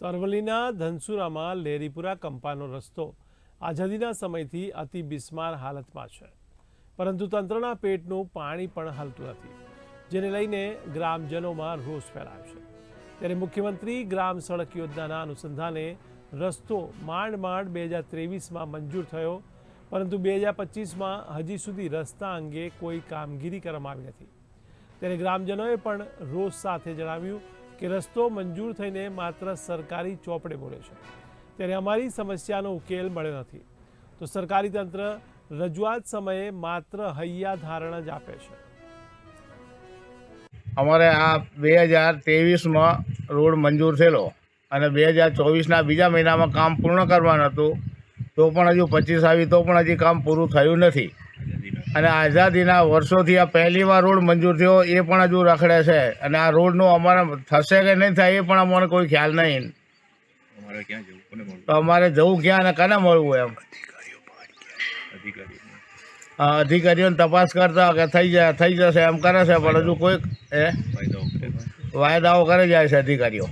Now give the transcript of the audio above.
તો અરવલ્લીના ધનસુરામાં લેરીપુરા કંપાનો રસ્તો આઝાદીના સમયથી અતિ બિસ્માર હાલતમાં છે. પરંતુ તંત્રના પેટનું પાણી પણ હાલતું નથી, જેને લઈને ગ્રામજનોમાં રોષ ફેલાયો છે. ત્યારે મુખ્યમંત્રી ગ્રામ સડક યોજનાના અનુસંધાને રસ્તો માંડ માંડ બે હજાર ત્રેવીસમાં મંજૂર થયો, પરંતુ બે હજાર પચીસમાં હજી સુધી રસ્તા અંગે કોઈ કામગીરી કરવામાં આવી નથી. ત્યારે ગ્રામજનોએ પણ રોષ સાથે જણાવ્યું કે રસ્તો મંજૂર થઈને માત્ર સરકારી ચોપડે બોલે છે. ત્યારે અમારી સમસ્યાનો ઉકેલ મળ્યો નથી. તો સરકારી તંત્ર રજૂઆત સમયે માત્ર હૈયા ધારણ જ આપે છે. અમારે આ બે હજાર ત્રેવીસમાં રોડ મંજૂર થયેલો અને બે હજાર ચોવીસના બીજા મહિનામાં કામ પૂર્ણ કરવાનું હતું, તો પણ હજુ પચીસ આવી, તો પણ હજી કામ પૂરું થયું નથી. અને આઝાદીના વર્ષોથી આ પહેલીવાર રોડ મંજૂર થયો એ પણ હજુ રખડે છે. અને આ રોડનું અમારે થશે કે નહીં થાય એ પણ અમને કોઈ ખ્યાલ નહીં. તો અમારે જવું ક્યાં અને કને મળવું એમ? અધિકારી અધિકારીઓને તપાસ કરતા કે થઈ જાય થઈ જશે એમ કરે છે પણ હજુ કોઈક એ વાયદાઓ કરે જાય છે અધિકારીઓ.